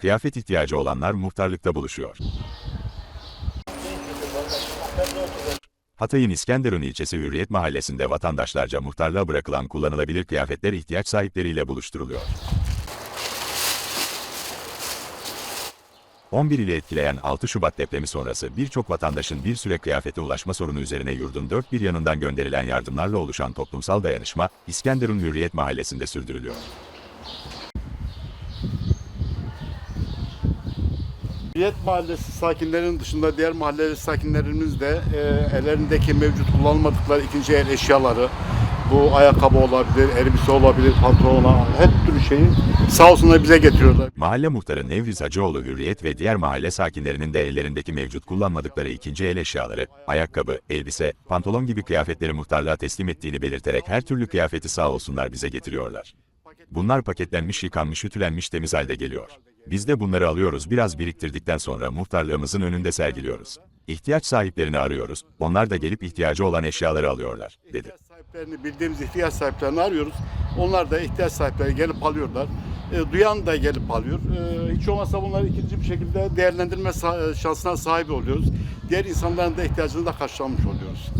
Kıyafet ihtiyacı olanlar muhtarlıkta buluşuyor. Hatay'ın İskenderun ilçesi Hürriyet Mahallesi'nde vatandaşlarca muhtarlığa bırakılan kullanılabilir kıyafetler ihtiyaç sahipleriyle buluşturuluyor. 11 ile etkileyen 6 Şubat depremi sonrası birçok vatandaşın bir süre kıyafete ulaşma sorunu üzerine yurdun dört bir yanından gönderilen yardımlarla oluşan toplumsal dayanışma, İskenderun Hürriyet Mahallesi'nde sürdürülüyor. Hürriyet Mahallesi sakinlerinin dışında diğer mahalle sakinlerimiz de e, ellerindeki mevcut kullanmadıkları ikinci el eşyaları, bu ayakkabı olabilir, elbise olabilir, pantolon, her türlü şeyi sağ olsunlar bize getiriyorlar. Mahalle muhtarı Nevriz Hacıoğlu Hürriyet ve diğer mahalle sakinlerinin de ellerindeki mevcut kullanmadıkları ikinci el eşyaları, ayakkabı, elbise, pantolon gibi kıyafetleri muhtarlığa teslim ettiğini belirterek her türlü kıyafeti sağ olsunlar bize getiriyorlar. Bunlar paketlenmiş, yıkanmış, ütülenmiş temiz halde geliyor. Biz de bunları alıyoruz, biraz biriktirdikten sonra muhtarlığımızın önünde sergiliyoruz. İhtiyaç sahiplerini arıyoruz, onlar da gelip ihtiyacı olan eşyaları alıyorlar, dedi. Sahiplerini bildiğimiz ihtiyaç sahiplerini arıyoruz. Onlar da ihtiyaç sahipleri gelip alıyorlar. E, duyan da gelip alıyor. E, hiç olmazsa bunları ikinci bir şekilde değerlendirme şansına sahip oluyoruz. Diğer insanların da ihtiyacını da karşılamış oluyoruz.